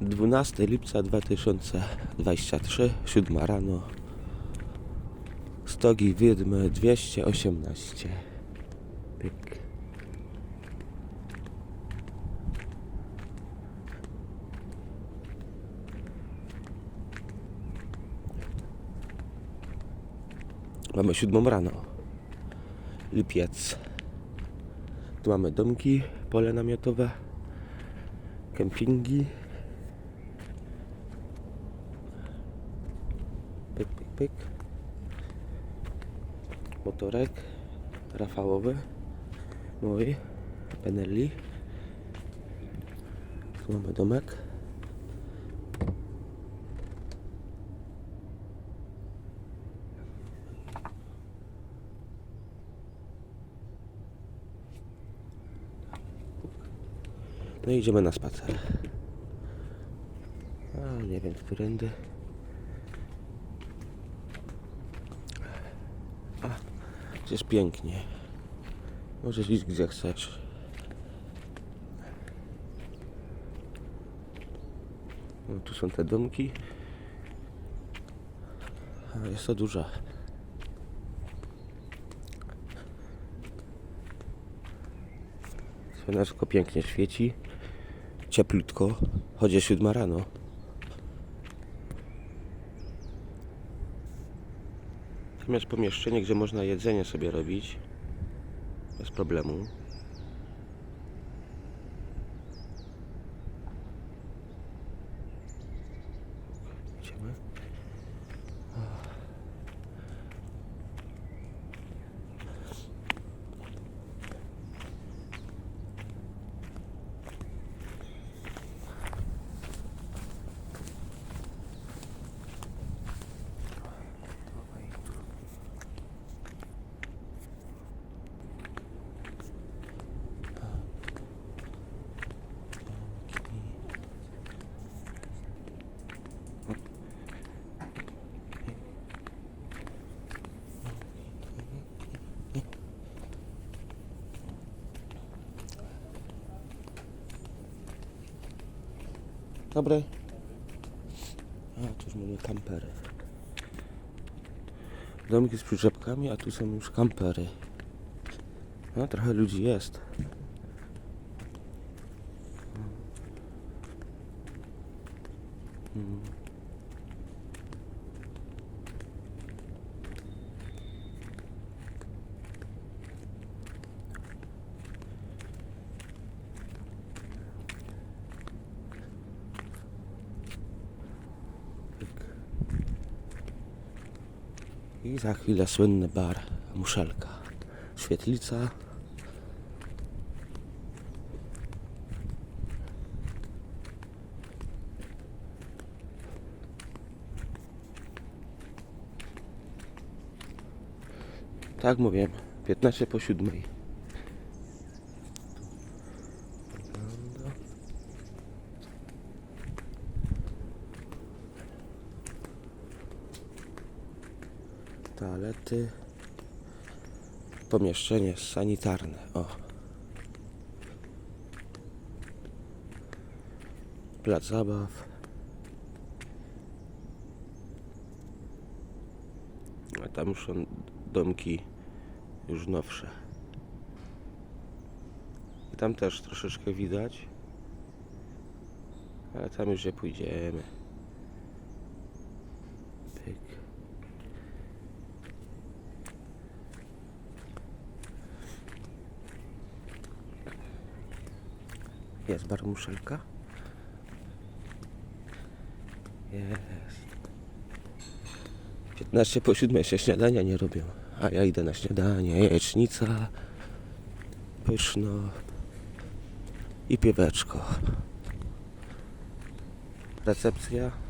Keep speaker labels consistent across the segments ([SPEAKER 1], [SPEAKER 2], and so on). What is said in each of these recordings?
[SPEAKER 1] 12 lipca 2023, 7 rano. Stogi Wydmy 218. Pyk. Mamy 7 rano. Lipiec. Tu mamy domki, pole namiotowe, kempingi. Pyk. Motorek Rafałowy. Mój. Benelli. Tu mamy domek. No i idziemy na spacer. A, nie wiem, którędy. A, jest pięknie. Możesz iść gdzie chcesz. No, tu są te domki. Jest to duża. Słoneczko pięknie świeci. Cieplutko. Chodzie siódma rano. Natomiast pomieszczenie, gdzie można jedzenie sobie robić bez problemu. Idziemy. Dobry. A, tu już mamy kampery. Domki z przyczepkami, a tu są już kampery. No, trochę ludzi jest. I za chwilę słynny bar Muszelka. Świetlica. Tak mówię, 15 po 7. Toalety. Pomieszczenie sanitarne. O. Plac zabaw. A tam już są domki już nowsze. I tam też troszeczkę widać. Ale tam już nie pójdziemy. Pyk. Jest bar muszelka? Jest. 15 po 7 się śniadania nie robią. A ja idę na śniadanie. Jajecznica. Pyszno. I pieweczko. Recepcja.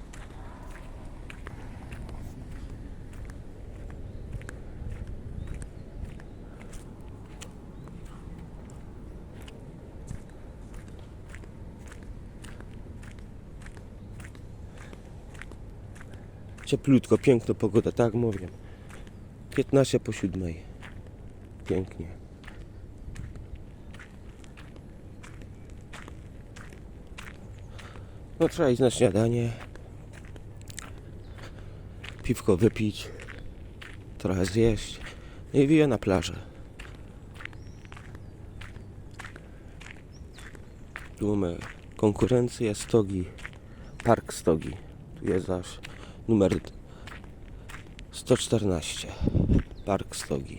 [SPEAKER 1] Cieplutko, piękna pogoda, tak mówię. 15 po 7. Pięknie. No trzeba iść na śniadanie. Piwko wypić. Trochę zjeść. I wije na plażę. Tu mamy konkurencję Stogi. Park Stogi. Tu jest aż numer 114. Park Stogi.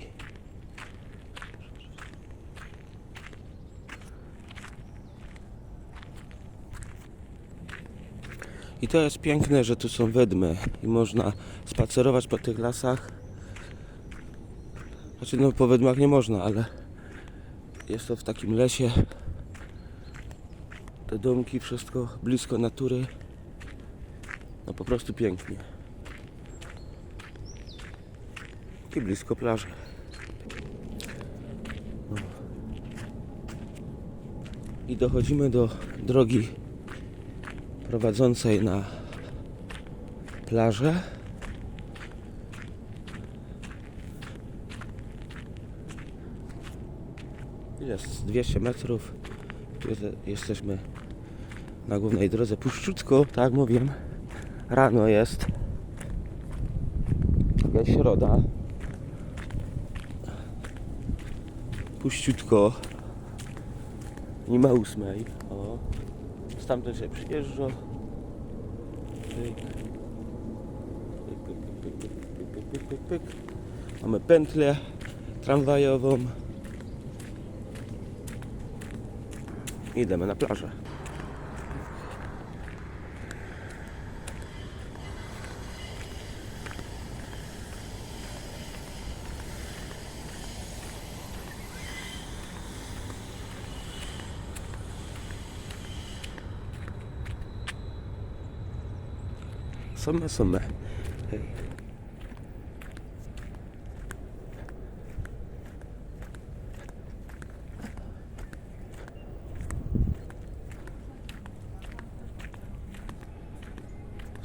[SPEAKER 1] I to jest piękne, że tu są wydmy i można spacerować po tych lasach. Znaczy no po wydmach nie można, ale jest to w takim lesie. Te domki, wszystko blisko natury. No po prostu pięknie. I blisko plaży. No. I dochodzimy do drogi prowadzącej na plażę. Jest 200 metrów. Jesteśmy na głównej drodze Puszczutko, tak mówiłem. Rano jest. Jest środa. Puściutko. Nie ma ósmej. O. Stamtąd się przyjeżdża. Mamy pętlę tramwajową. Idziemy na plażę. Same, same.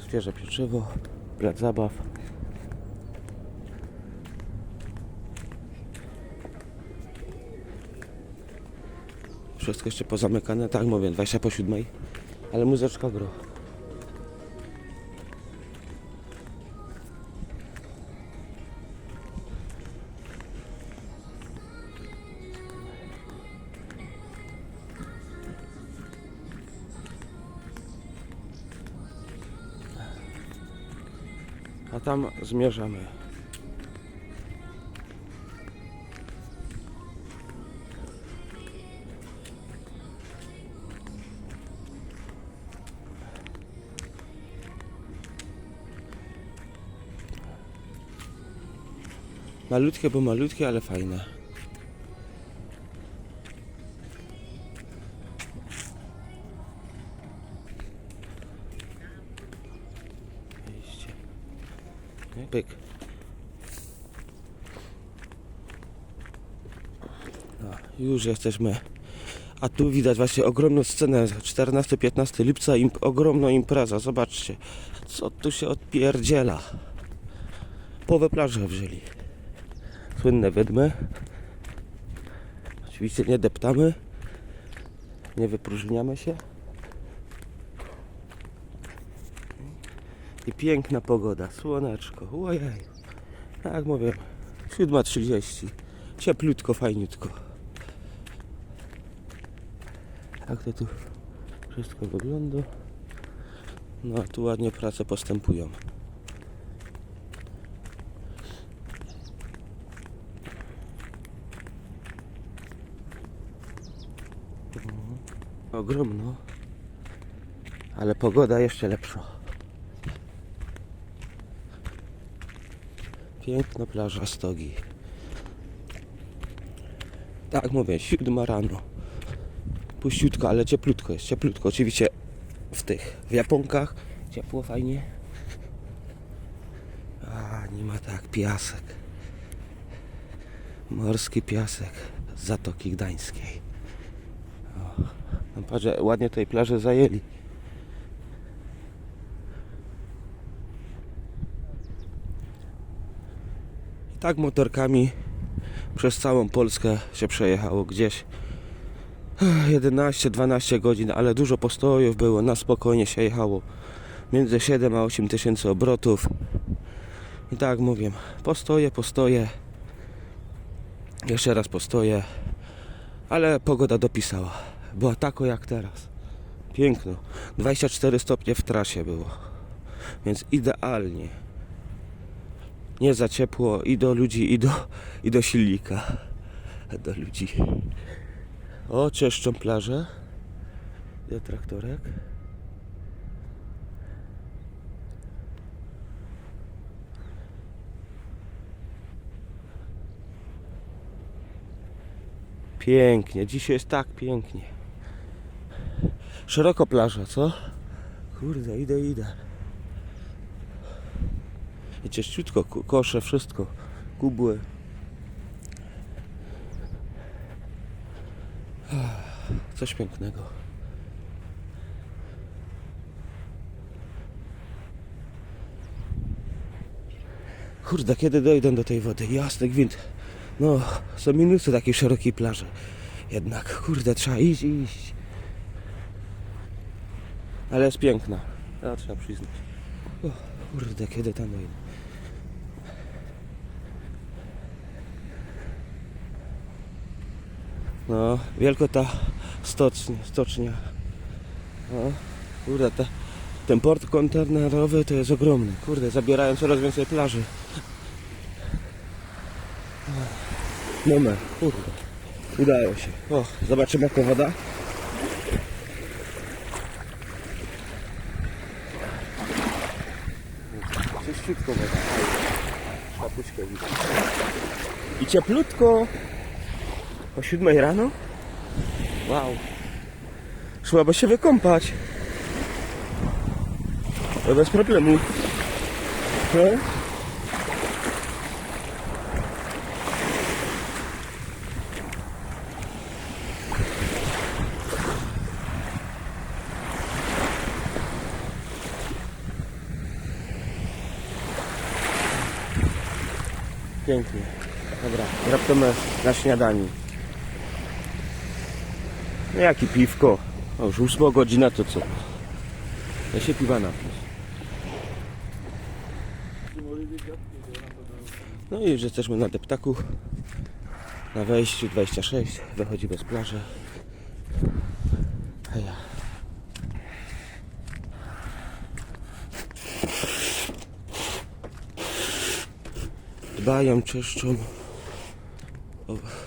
[SPEAKER 1] Świeże pieczywo, plac zabaw. Wszystko jeszcze pozamykane, tak mówię, 20 po 7, ale muzyczka gro. A tam zmierzamy. Malutkie, bo malutkie, ale fajne. Nie? Pyk. No, już jesteśmy. A tu widać właśnie ogromną scenę. 14-15 lipca, imp- ogromna impreza. Zobaczcie, co tu się odpierdziela. Połowę plaży wzięli. Słynne wydmy. Oczywiście nie deptamy. Nie wypróżniamy się. I piękna pogoda, słoneczko, ojej. Jak mówię, 7.30. Cieplutko, fajniutko. Jak to tu wszystko wygląda? No, tu ładnie prace postępują. Mhm. Ogromno, ale pogoda jeszcze lepsza. Piękna plaża Stogi. Tak mówię, siódma rano. Puściutko, ale cieplutko jest, cieplutko. Oczywiście w tych, w japonkach ciepło, fajnie. A, nie ma tak, piasek. Morski piasek z Zatoki Gdańskiej. O, no patrz, ładnie tej plażę zajęli. Tak motorkami przez całą Polskę się przejechało gdzieś. 11-12 godzin, ale dużo postojów było, na spokojnie się jechało. Między 7 a 8 tysięcy obrotów. I tak mówię, postoje, postoje. Jeszcze raz postoje. Ale pogoda dopisała. Była tako jak teraz. Piękno. 24 stopnie w trasie było. Więc idealnie. Nie za ciepło i do ludzi, i do, i do silnika. Do ludzi. O, czyszczą plażę. Do traktorek. Pięknie, dzisiaj jest tak pięknie. Szeroko plaża, co? Kurde, idę, idę. I czyściutko, kosze, wszystko. Kubły. Coś pięknego. Kurde, kiedy dojdę do tej wody? Jasny gwint. No, są minusy takiej szerokiej plaży. Jednak, kurde, trzeba iść, iść. Ale jest piękna. To trzeba przyznać. O, kurde, kiedy tam dojdę? No, wielko ta stocznia. stocznia. No, kurde, ta, ten port kontenerowy to jest ogromny. Kurde, zabierają coraz więcej plaży. Numer, kurde. Udało się. O, zobaczymy jaka woda. Czyściutko woda. Widać. I cieplutko. O siódmej rano? Wow. Szłaby się wykąpać. To bez problemu. No? Pięknie. Dobra, raptemy na śniadanie. No jaki piwko? O, już 8 godzina to co? Ja się piwa napić. No i już jesteśmy na deptaku. Na wejściu 26. Wychodzi bez plaży. Heja. Dbają, czyszczą. O.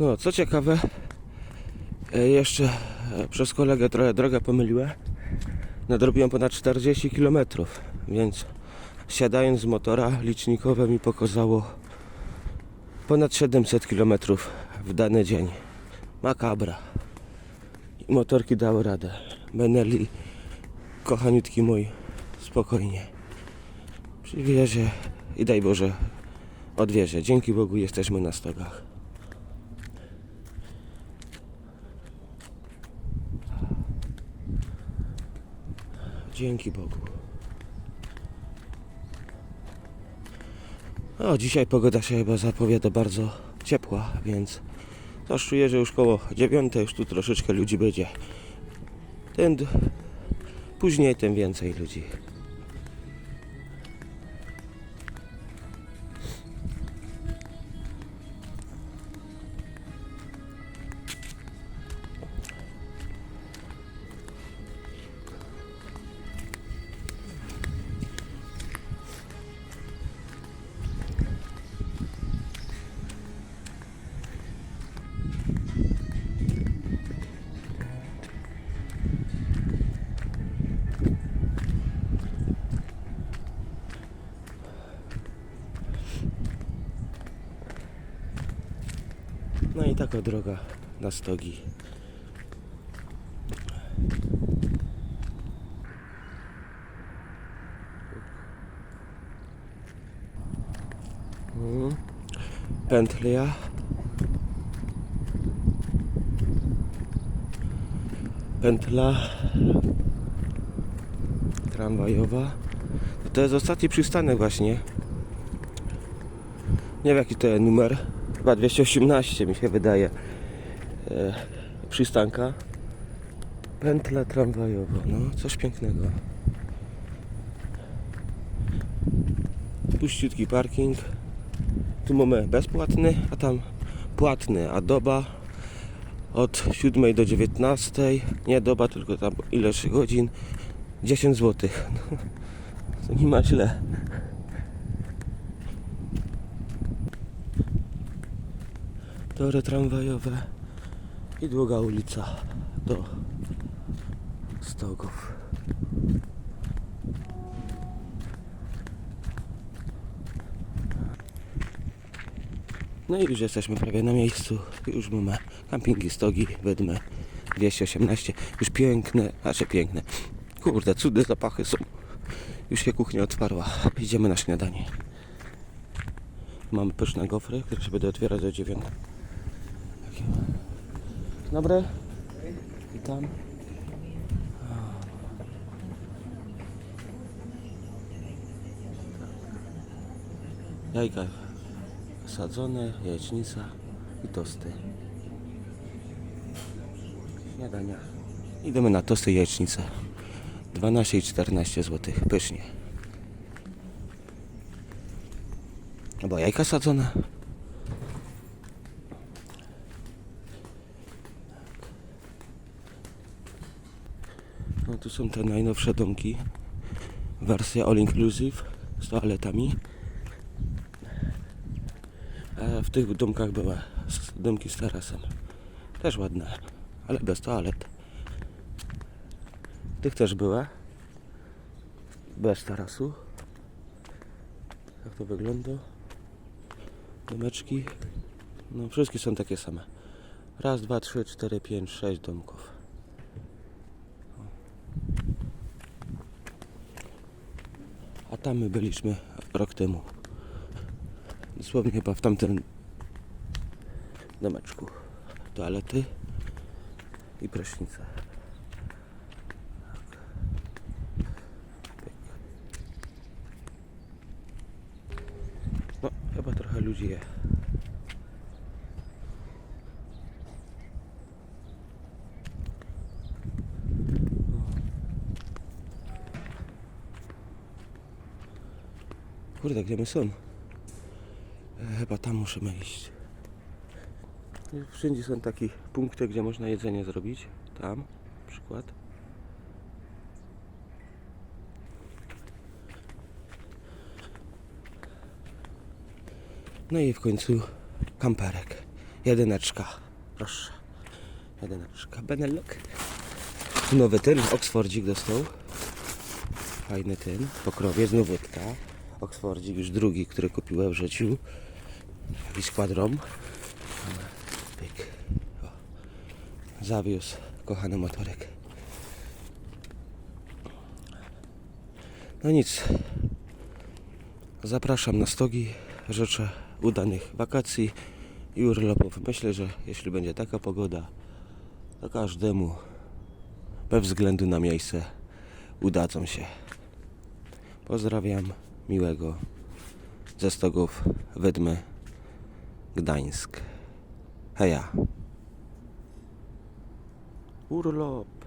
[SPEAKER 1] No, co ciekawe, e, jeszcze e, przez kolegę trochę drogę pomyliłem. Nadrobiłem ponad 40 km, więc siadając z motora licznikowe mi pokazało ponad 700 km w dany dzień. Makabra. I motorki dały radę. Benelli, kochaniutki mój, spokojnie. Przywiezie i daj Boże odwiezie. Dzięki Bogu jesteśmy na stogach. Dzięki Bogu. O, dzisiaj pogoda się chyba zapowiada bardzo ciepła, więc też czuję, że już koło dziewiątej już tu troszeczkę ludzi będzie. D- później, tym więcej ludzi. Taka droga na stogi. Pętlia. Pętla tramwajowa. To jest ostatni przystanek właśnie Nie wiem jaki to jest numer. Chyba 218 mi się wydaje. E, przystanka. Pętla tramwajowa. No, coś pięknego. Puściutki parking. Tu mamy bezpłatny, a tam płatny. A doba od 7 do 19. Nie doba, tylko tam ileś godzin. 10 zł. To nie ma źle. Tory tramwajowe i długa ulica do Stogów. No i już jesteśmy prawie na miejscu. Już mamy kampingi Stogi, Wydmy 218. Już piękne, znaczy piękne. Kurde, cudy zapachy są. Już się kuchnia otwarła. Idziemy na śniadanie. Mamy pyszne gofry, które się będą otwierać do 9. Takie. Dobre. Witam. Jajka sadzone, jajecznica i tosty. Śniadania. Idziemy na tosty i jajecznicę. 12 i 14 zł. Pysznie. Albo jajka sadzone. No tu są te najnowsze domki. Wersja all inclusive z toaletami. A w tych domkach były domki z tarasem. Też ładne, ale bez toalet. Tych też były. Bez tarasu. Jak to wygląda? Domeczki. No wszystkie są takie same. Raz, dwa, trzy, cztery, pięć, sześć domków. A tam my byliśmy rok temu. Dosłownie chyba w tamtym domeczku. Toalety i prysznice. Pyk. No, chyba trochę ludzi je. Kurde, gdzie my są? E, Chyba tam musimy iść. Wszędzie są takie punkty, gdzie można jedzenie zrobić. Tam, na przykład. No i w końcu kamperek. Jedyneczka. Proszę. Jedyneczka. Benelux. Nowy ten, Oxfordzik dostał. Fajny ten. Pokrowie, znów łydka. Oxfordzik już drugi, który kupiłem w życiu. Pyk. O. Zawiózł kochany motorek. No nic. Zapraszam na stogi. Życzę udanych wakacji i urlopów. Myślę, że jeśli będzie taka pogoda, to każdemu, bez względu na miejsce, udadzą się. Pozdrawiam, miłego ze stogów Wydmy, Gdańsk. Heja. Urlop.